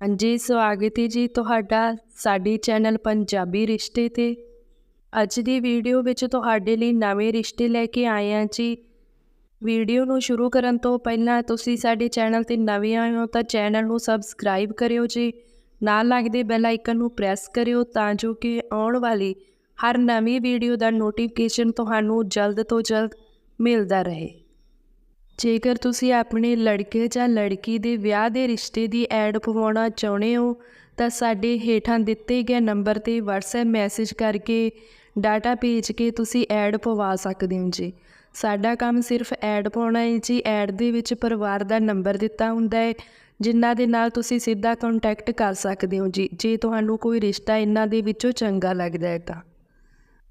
ਹਾਂਜੀ, ਸਵਾਗਤ ਹੈ ਜੀ ਤੁਹਾਡਾ ਸਾਡੀ ਚੈਨਲ ਪੰਜਾਬੀ ਰਿਸ਼ਤੇ ਤੇ। ਅੱਜ ਦੀ ਵੀਡੀਓ ਵਿੱਚ ਤੁਹਾਡੇ ਲਈ ਨਵੇਂ ਰਿਸ਼ਤੇ ਲੈ ਕੇ ਆਏ ਹਾਂ ਜੀ। ਵੀਡੀਓ ਨੂੰ ਸ਼ੁਰੂ ਕਰਨ ਤੋਂ ਪਹਿਲਾਂ ਤੁਸੀਂ ਸਾਡੇ ਚੈਨਲ ਤੇ ਨਵੇਂ ਆਏ ਹੋ ਤਾਂ ਚੈਨਲ ਨੂੰ ਸਬਸਕ੍ਰਾਈਬ ਕਰਿਓ ਜੀ। ਨਾਲ ਲੱਗਦੇ ਬੈਲ ਆਈਕਨ ਨੂੰ ਪ੍ਰੈਸ ਕਰਿਓ ਤਾਂ ਜੋ ਕਿ ਆਉਣ ਵਾਲੀ ਹਰ ਨਵੀਂ ਵੀਡੀਓ ਦਾ ਨੋਟੀਫਿਕੇਸ਼ਨ ਤੁਹਾਨੂੰ ਜਲਦ ਤੋਂ ਜਲਦ ਮਿਲਦਾ ਰਹੇ। ਜੇਕਰ ਤੁਸੀਂ ਆਪਣੇ ਲੜਕੇ ਜਾਂ ਲੜਕੀ ਦੇ ਵਿਆਹ ਦੇ ਰਿਸ਼ਤੇ ਦੀ ਐਡ ਪਵਾਉਣਾ ਚਾਹੁੰਦੇ ਹੋ, ਤਾਂ ਸਾਡੇ ਹੇਠਾਂ ਦਿੱਤੇ ਗਏ ਨੰਬਰ ਤੇ WhatsApp ਮੈਸੇਜ ਕਰਕੇ ਡਾਟਾ ਭੇਜ ਕੇ ਤੁਸੀਂ ਐਡ ਪਵਾ ਸਕਦੇ ਹੋ ਜੀ। ਸਾਡਾ ਕੰਮ ਸਿਰਫ ਐਡ ਪਾਉਣਾ ਹੈ ਜੀ। ਐਡ ਦੇ ਵਿੱਚ ਪਰਿਵਾਰ ਦਾ ਨੰਬਰ ਦਿੱਤਾ ਹੁੰਦਾ ਹੈ, ਜਿਨ੍ਹਾਂ ਦੇ ਨਾਲ ਤੁਸੀਂ ਸਿੱਧਾ ਕੰਟੈਕਟ ਕਰ ਸਕਦੇ ਹੋ ਜੀ। ਜੇ ਤੁਹਾਨੂੰ ਕੋਈ ਰਿਸ਼ਤਾ ਇਹਨਾਂ ਦੇ ਵਿੱਚੋਂ ਚੰਗਾ ਲੱਗਦਾ ਹੈ ਤਾਂ।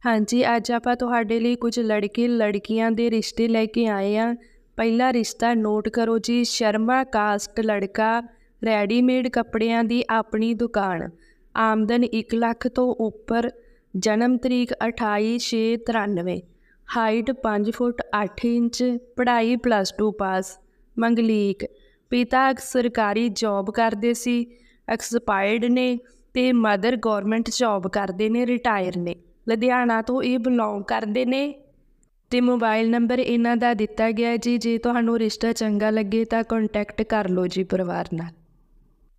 ਹਾਂਜੀ, ਅੱਜ ਆਪਾਂ ਤੁਹਾਡੇ ਲਈ ਕੁਝ ਲੜਕੇ ਲੜਕੀਆਂ ਦੇ ਰਿਸ਼ਤੇ ਲੈ ਕੇ ਆਏ ਆ ਪਹਿਲਾ ਰਿਸ਼ਤਾ ਨੋਟ ਕਰੋ ਜੀ, ਸ਼ਰਮਾ ਕਾਸਟ ਲੜਕਾ, ਰੈਡੀਮੇਡ ਕੱਪੜਿਆਂ ਦੀ ਆਪਣੀ ਦੁਕਾਨ। ਆਮਦਨ 1 ਲੱਖ ਤੋਂ ਉੱਪਰ, ਜਨਮ ਤਰੀਕ 28693 ਹਾਈਟ 5 ਫੁੱਟ 8 ਇੰਚ, ਪੜ੍ਹਾਈ ਪਲੱਸ 2 ਪਾਸ। ਮੰਗਲੀਕ, ਪਿਤਾ ਸਰਕਾਰੀ ਜੌਬ ਕਰਦੇ ਸੀ ਐਕਸਪਾਇਰਡ ਨੇ ਤੇ ਮਦਰ ਗਵਰਨਮੈਂਟ ਜੌਬ ਕਰਦੇ ਨੇ ਰਿਟਾਇਰ ਨੇ। ਲੁਧਿਆਣਾ ਤੋਂ ਇਹ ਬਿਲੋਂਗ ਕਰਦੇ ਨੇ। ਤੇ ਮੋਬਾਈਲ ਨੰਬਰ ਇਹਨਾਂ ਦਾ ਦਿੱਤਾ ਗਿਆ ਜੀ। ਜੇ ਤੁਹਾਨੂੰ ਰਿਸ਼ਤਾ ਚੰਗਾ ਲੱਗੇ ਤਾਂ ਕੰਟੈਕਟ ਕਰ ਲਓ ਜੀ ਪਰਿਵਾਰ ਨਾਲ।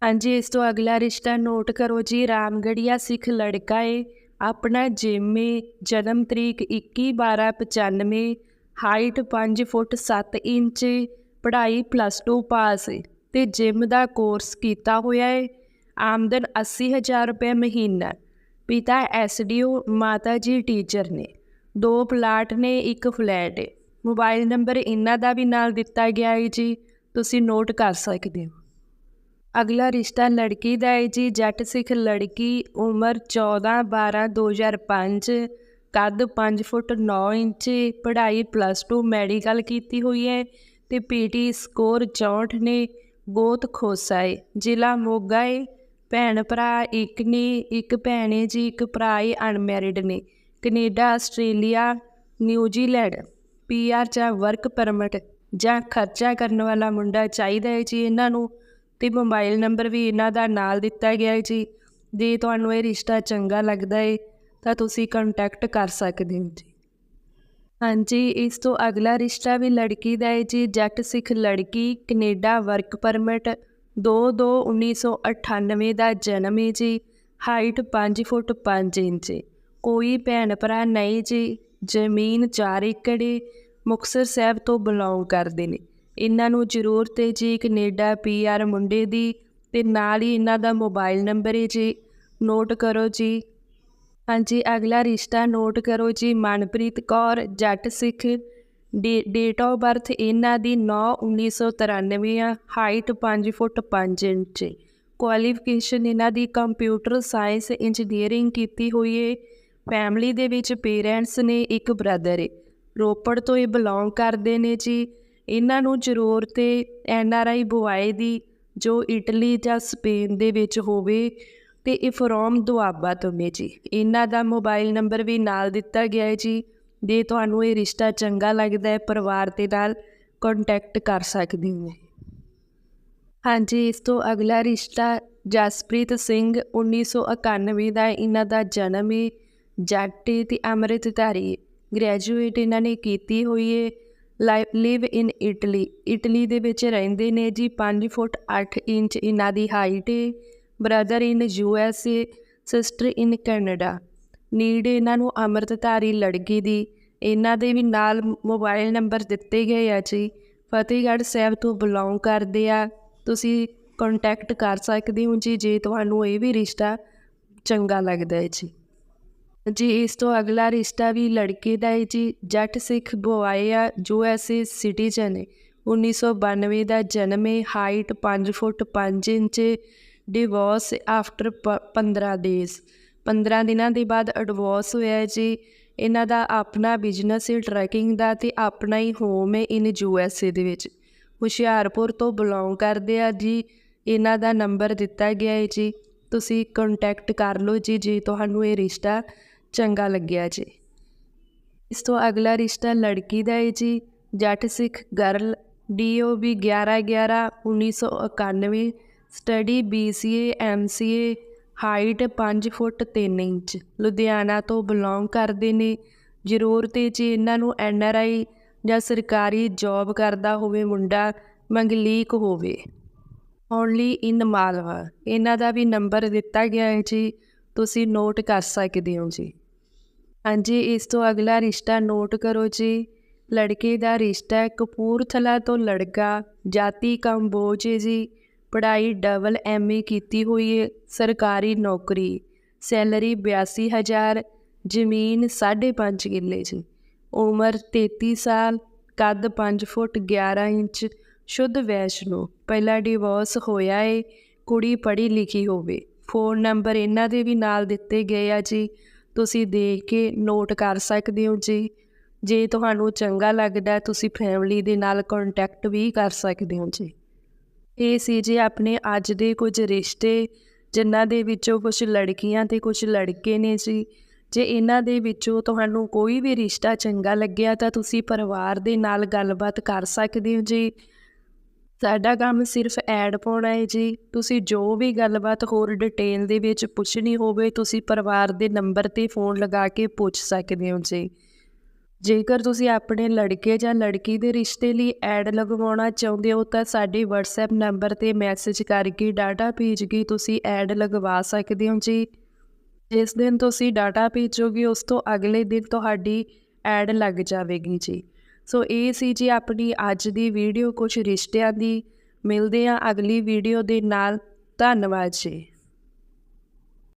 ਹਾਂਜੀ, ਇਸ ਤੋਂ ਅਗਲਾ ਰਿਸ਼ਤਾ ਨੋਟ ਕਰੋ ਜੀ। ਰਾਮਗੜੀਆ ਸਿੱਖ ਲੜਕਾ ਏ। ਆਪਣਾ ਜਿਮ ਏ। ਜਨਮ ਤਰੀਕ 21/12/95 ਹਾਈਟ 5 ਫੁੱਟ 7 ਇੰਚ ਪੜ੍ਹਾਈ ਪਲੱਸ 2 ਪਾਸ ਏ। ਤੇ ਜਿਮ ਦਾ ਕੋਰਸ ਕੀਤਾ ਹੋਇਆ ਏ। ਆਮਦਨ 80000 ਰੁਪਏ ਮਹੀਨਾ। ਪਿਤਾ ਐਸਡੀਓ ਮਾਤਾ ਜੀ ਟੀਚਰ ਨੇ। ਦੋ ਪਲਾਟ ਨੇ, ਇੱਕ ਫਲੈਟ ਹੈ ਮੋਬਾਈਲ ਨੰਬਰ ਇਹਨਾਂ ਦਾ ਵੀ ਨਾਲ ਦਿੱਤਾ ਗਿਆ ਹੈ ਜੀ। ਤੁਸੀਂ ਨੋਟ ਕਰ ਸਕਦੇ ਹੋ। ਅਗਲਾ ਰਿਸ਼ਤਾ ਲੜਕੀ ਦਾ ਹੈ ਜੀ। ਜੱਟ ਸਿੱਖ ਲੜਕੀ, ਉਮਰ 14 12 2005 ਕੱਦ 5 ਫੁੱਟ 9 ਇੰਚ, ਪੜ੍ਹਾਈ ਪਲੱਸ 2 ਮੈਡੀਕਲ ਕੀਤੀ ਹੋਈ ਹੈ ਤੇ ਪੀਟੀ ਸਕੋਰ 64 ਨੇ ਗੋਤ ਖੋਸਾ ਹੈ। ਜ਼ਿਲ੍ਹਾ ਮੋਗਾ ਹੈ ਭੈਣ ਭਰਾ ਇੱਕ ਨੇ, ਇੱਕ ਭੈਣ ਹੈ ਜੀ, ਇੱਕ ਭਰਾ ਹੈ ਅਨਮੈਰਿਡ ਨੇ। Canada, Australia New Zealand PR ਜਾਂ ਵਰਕ ਪਰਮਿਟ ਜਾਂ ਖਰਚਾ ਕਰਨ ਵਾਲਾ ਮੁੰਡਾ ਚਾਹੀਦਾ ਹੈ ਜੀ ਇਹਨਾਂ ਨੂੰ ਤੇ ਮੋਬਾਈਲ ਨੰਬਰ ਵੀ ਇਹਨਾਂ ਦਾ ਨਾਲ ਦਿੱਤਾ ਗਿਆ ਹੈ ਜੀ। ਜੇ ਤੁਹਾਨੂੰ ਇਹ ਰਿਸ਼ਤਾ ਚੰਗਾ ਲੱਗਦਾ ਹੈ ਤਾਂ ਤੁਸੀਂ ਕੰਟੈਕਟ ਕਰ ਸਕਦੇ ਹੋ ਜੀ। ਹਾਂਜੀ, ਇਸ ਤੋਂ ਅਗਲਾ ਰਿਸ਼ਤਾ ਵੀ ਲੜਕੀ ਦਾ ਹੈ ਜੀ, ਜੱਟ ਸਿੱਖ ਲੜਕੀ, ਕੈਨੇਡਾ ਵਰਕ ਪਰਮਿਟ 2-2-1998 ਦਾ ਜਨਮ ਹੈ ਜੀ, ਹਾਈਟ 5 ਫੁੱਟ 5 ਇੰਚ। ਕੋਈ ਭੈਣ ਭਰਾ ਨਹੀਂ ਜੀ। ਜ਼ਮੀਨ ਚਾਰ ਏਕੜ ਮੁਕਤਸਰ ਸਾਹਿਬ ਤੋਂ ਬਿਲੋਂਗ ਕਰਦੇ ਨੇ। ਇਹਨਾਂ ਨੂੰ ਜ਼ਰੂਰਤ ਹੈ ਜੀ ਕੈਨੇਡਾ ਪੀਆਰ ਮੁੰਡੇ ਦੀ ਤੇ ਨਾਲ ਹੀ ਇਹਨਾਂ ਦਾ ਮੋਬਾਈਲ ਨੰਬਰ ਹੈ ਜੀ। ਨੋਟ ਕਰੋ ਜੀ। ਹਾਂਜੀ, ਅਗਲਾ ਰਿਸ਼ਤਾ ਨੋਟ ਕਰੋ ਜੀ। ਮਨਪ੍ਰੀਤ ਕੌਰ, ਜੱਟ ਸਿੱਖ। ਡੇਟ ਆਫ ਬਰਥ ਇਹਨਾਂ ਦੀ 9/1993 ਆ। ਹਾਈਟ 5 ਫੁੱਟ 5 ਇੰਚ ਕੁਆਲੀਫਿਕੇਸ਼ਨ ਇਹਨਾਂ ਦੀ ਕੰਪਿਊਟਰ ਸਾਇੰਸ ਇੰਜੀਨੀਅਰਿੰਗ ਕੀਤੀ ਹੋਈ ਏ। ਫੈਮਿਲੀ ਦੇ ਵਿੱਚ ਪੇਰੈਂਟਸ ਨੇ ਇੱਕ ਬ੍ਰਦਰ ਏ। ਰੋਪੜ ਤੋਂ ਇਹ ਬਿਲੋਂਗ ਕਰਦੇ ਨੇ ਜੀ। ਇਹਨਾਂ ਨੂੰ ਜ਼ਰੂਰਤ 'ਤੇ ਐਨ ਆਰ ਆਈ ਬੁਆਏ ਦੀ, ਜੋ ਇਟਲੀ ਜਾਂ ਸਪੇਨ ਦੇ ਵਿੱਚ ਹੋਵੇ, ਤੇ ਇਹ ਫਰੋਮ ਦੁਆਬਾ ਤੋਂ ਨੇ ਜੀ। ਇਹਨਾਂ ਦਾ ਮੋਬਾਈਲ ਨੰਬਰ ਵੀ ਨਾਲ ਦਿੱਤਾ ਗਿਆ ਹੈ ਜੀ। ਜੇ ਤੁਹਾਨੂੰ ਇਹ ਰਿਸ਼ਤਾ ਚੰਗਾ ਲੱਗਦਾ ਹੈ, ਪਰਿਵਾਰ ਦੇ ਨਾਲ ਕੰਟੈਕਟ ਕਰ ਸਕਦੇ ਹੋ। ਹਾਂਜੀ, ਇਸ ਤੋਂ ਅਗਲਾ ਰਿਸ਼ਤਾ ਜਸਪ੍ਰੀਤ ਸਿੰਘ 1991 ਦਾ ਇਹਨਾਂ ਦਾ ਜਨਮ ਹੈ ਜੱਟ ਤੇ ਅੰਮ੍ਰਿਤਧਾਰੀ ਗ੍ਰੈਜੂਏਟ ਇਹਨਾਂ ਨੇ ਕੀਤੀ ਹੋਈ ਹੈ ਲਿਵ ਇਨ ਇਟਲੀ ਇਟਲੀ ਦੇ ਵਿੱਚ ਰਹਿੰਦੇ ਨੇ ਜੀ 5 ਫੁੱਟ 8 ਇੰਚ ਇਹਨਾਂ ਦੀ height A. Brother in U S A sister in Canada need ਇਹਨਾਂ ਨੂੰ ਅੰਮ੍ਰਿਤਧਾਰੀ ਲੜਕੀ ਦੀ। ਇਹਨਾਂ ਦੇ ਵੀ ਨਾਲ ਮੋਬਾਈਲ ਨੰਬਰ ਦਿੱਤੇ ਗਏ ਆ ਜੀ। ਫਤਿਹਗੜ੍ਹ ਸਾਹਿਬ ਤੋਂ ਬਿਲੋਂਗ ਕਰਦੇ ਆ। ਤੁਸੀਂ ਕੰਟੈਕਟ ਕਰ ਸਕਦੇ ਹੋ ਜੀ, ਜੇ ਤੁਹਾਨੂੰ ਇਹ ਵੀ ਰਿਸ਼ਤਾ ਚੰਗਾ ਲੱਗਦਾ ਹੈ ਜੀ। ਜੀ, ਇਸ ਤੋਂ ਅਗਲਾ ਰਿਸ਼ਤਾ ਵੀ ਲੜਕੇ ਦਾ ਹੈ ਜੀ। ਜੱਟ ਸਿੱਖ ਬੁਆਏ ਆ ਜੋ ਐਸੇ ਸਿਟੀਜ਼ਨ ਹੈ 1992 ਦਾ ਜਨਮ ਹੈ height 5 feet 5 inch divorce after 15 days. 15 ਦਿਨਾਂ ਦੇ ਬਾਅਦ ਐਡਵੋਰਸ ਹੋਇਆ ਜੀ। ਇਹਨਾਂ ਦਾ ਆਪਣਾ ਬਿਜ਼ਨਸ ਹੈ ਟਰੈਕਿੰਗ ਦਾ ਤੇ ਆਪਣਾ ਹੀ ਹੋਮ ਹੈ ਇਨ ਯੂ ਐਸ ਏ ਦੇ ਵਿੱਚ। ਹੁਸ਼ਿਆਰਪੁਰ ਤੋਂ ਬਿਲੋਂਗ ਕਰਦੇ ਆ ਜੀ। ਇਹਨਾਂ ਦਾ ਨੰਬਰ ਦਿੱਤਾ ਗਿਆ ਹੈ ਜੀ। ਤੁਸੀਂ ਕੰਟੈਕਟ ਕਰ ਲਓ ਜੀ, ਜੇ ਤੁਹਾਨੂੰ ਇਹ ਰਿਸ਼ਤਾ ਚੰਗਾ ਲੱਗਿਆ ਜੀ। ਇਸ ਤੋਂ ਅਗਲਾ ਰਿਸ਼ਤਾ ਲੜਕੀ ਦਾ ਹੈ ਜੀ। Jat Sikh girl DOB 11 11 1991 study BCA MCA height 5 feet 3 inch, Ludhiana ਤੋਂ ਬਿਲੋਂਗ ਕਰਦੇ ਨੇ। ਜ਼ਰੂਰਤ ਹੈ ਜੀ ਇਹਨਾਂ ਨੂੰ NRI ਜਾਂ ਸਰਕਾਰੀ ਜੌਬ ਕਰਦਾ ਹੋਵੇ ਮੁੰਡਾ, ਮੰਗਲੀਕ ਹੋਵੇ। ਓਨਲੀ ਇਨ ਮਾਲਵਾ ਇਹਨਾਂ ਦਾ ਵੀ ਨੰਬਰ ਦਿੱਤਾ ਗਿਆ ਹੈ ਜੀ। ਤੁਸੀਂ ਨੋਟ ਕਰ ਸਕਦੇ ਹੋ ਜੀ। ਹਾਂਜੀ, ਇਸ ਤੋਂ ਅਗਲਾ ਰਿਸ਼ਤਾ ਨੋਟ ਕਰੋ ਜੀ। ਲੜਕੇ ਦਾ ਰਿਸ਼ਤਾ ਕਪੂਰਥਲਾ ਤੋਂ ਲੜਕਾ, ਜਾਤੀ ਕੰਬੋਜ ਹੈ ਜੀ। ਪੜ੍ਹਾਈ ਡਬਲ ਐਮਏ ਕੀਤੀ ਹੋਈ ਹੈ, ਸਰਕਾਰੀ ਨੌਕਰੀ। ਸੈਲਰੀ 82000 ਜ਼ਮੀਨ 5.5 ਕਿੱਲੇ ਜੀ। ਉਮਰ 33 ਸਾਲ, ਕੱਦ 5 ਫੁੱਟ 11 ਇੰਚ, ਸ਼ੁੱਧ ਵੈਸ਼ਨੋ। ਪਹਿਲਾ ਡਿਵੋਰਸ ਹੋਇਆ ਏ, ਕੁੜੀ ਪੜ੍ਹੀ ਲਿਖੀ ਹੋਵੇ। ਫੋਨ ਨੰਬਰ ਇਹਨਾਂ ਦੇ ਵੀ ਨਾਲ ਦਿੱਤੇ ਗਏ ਆ ਜੀ। ਤੁਸੀਂ ਦੇਖ ਕੇ ਨੋਟ ਕਰ ਸਕਦੇ ਹੋ ਜੀ। ਜੇ ਤੁਹਾਨੂੰ ਚੰਗਾ ਲੱਗਦਾ ਤੁਸੀਂ ਫੈਮਿਲੀ ਦੇ ਨਾਲ ਕੰਟੈਕਟ ਵੀ ਕਰ ਸਕਦੇ ਹੋ ਜੀ। ਇਹ ਸੀ ਜੀ ਆਪਣੇ ਅੱਜ ਦੇ ਕੁਝ ਰਿਸ਼ਤੇ, ਜਿਨ੍ਹਾਂ ਦੇ ਵਿੱਚੋਂ ਕੁਝ ਲੜਕੀਆਂ ਤੇ ਕੁਝ ਲੜਕੇ ਨੇ ਜੀ। ਜੇ ਇਹਨਾਂ ਦੇ ਵਿੱਚੋਂ ਤੁਹਾਨੂੰ ਕੋਈ ਵੀ ਰਿਸ਼ਤਾ ਚੰਗਾ ਲੱਗਿਆ ਤਾਂ ਤੁਸੀਂ ਪਰਿਵਾਰ ਦੇ ਨਾਲ ਗੱਲਬਾਤ ਕਰ ਸਕਦੇ ਹੋ ਜੀ। ਸਾਡਾ ਕੰਮ ਸਿਰਫ ਐਡ ਪਾਉਣਾ ਹੈ ਜੀ। ਤੁਸੀਂ ਜੋ ਵੀ ਗੱਲਬਾਤ ਹੋਰ ਡਿਟੇਲ ਦੇ ਵਿੱਚ ਪੁੱਛਣੀ ਹੋਵੇ, ਤੁਸੀਂ ਪਰਿਵਾਰ ਦੇ ਨੰਬਰ ਤੇ ਫੋਨ ਲਗਾ ਕੇ ਪੁੱਛ ਸਕਦੇ ਹੋ ਜੀ। ਜੇਕਰ ਤੁਸੀਂ ਆਪਣੇ ਲੜਕੇ ਜਾਂ ਲੜਕੀ ਦੇ ਰਿਸ਼ਤੇ ਲਈ ਐਡ ਲਗਵਾਉਣਾ ਚਾਹੁੰਦੇ ਹੋ, ਤਾਂ ਸਾਡੇ WhatsApp ਨੰਬਰ ਤੇ ਮੈਸੇਜ ਕਰਕੇ ਡਾਟਾ ਭੇਜ ਕੇ ਤੁਸੀਂ ਐਡ ਲਗਵਾ ਸਕਦੇ ਹੋ ਜੀ। ਜਿਸ ਦਿਨ ਤੁਸੀਂ ਡਾਟਾ ਭੇਜੋਗੇ, ਉਸ ਤੋਂ ਅਗਲੇ ਦਿਨ ਤੁਹਾਡੀ ਐਡ ਲੱਗ ਜਾਵੇਗੀ ਜੀ। ਸੋ ਇਹ ਸੀ ਜੀ ਆਪਣੀ ਅੱਜ ਦੀ ਵੀਡੀਓ। ਕੁਝ ਰਿਸ਼ਤਿਆਂ ਦੀ ਮਿਲਦੇ ਹਾਂ ਅਗਲੀ ਵੀਡੀਓ ਦੇ ਨਾਲ। ਧੰਨਵਾਦ ਜੀ।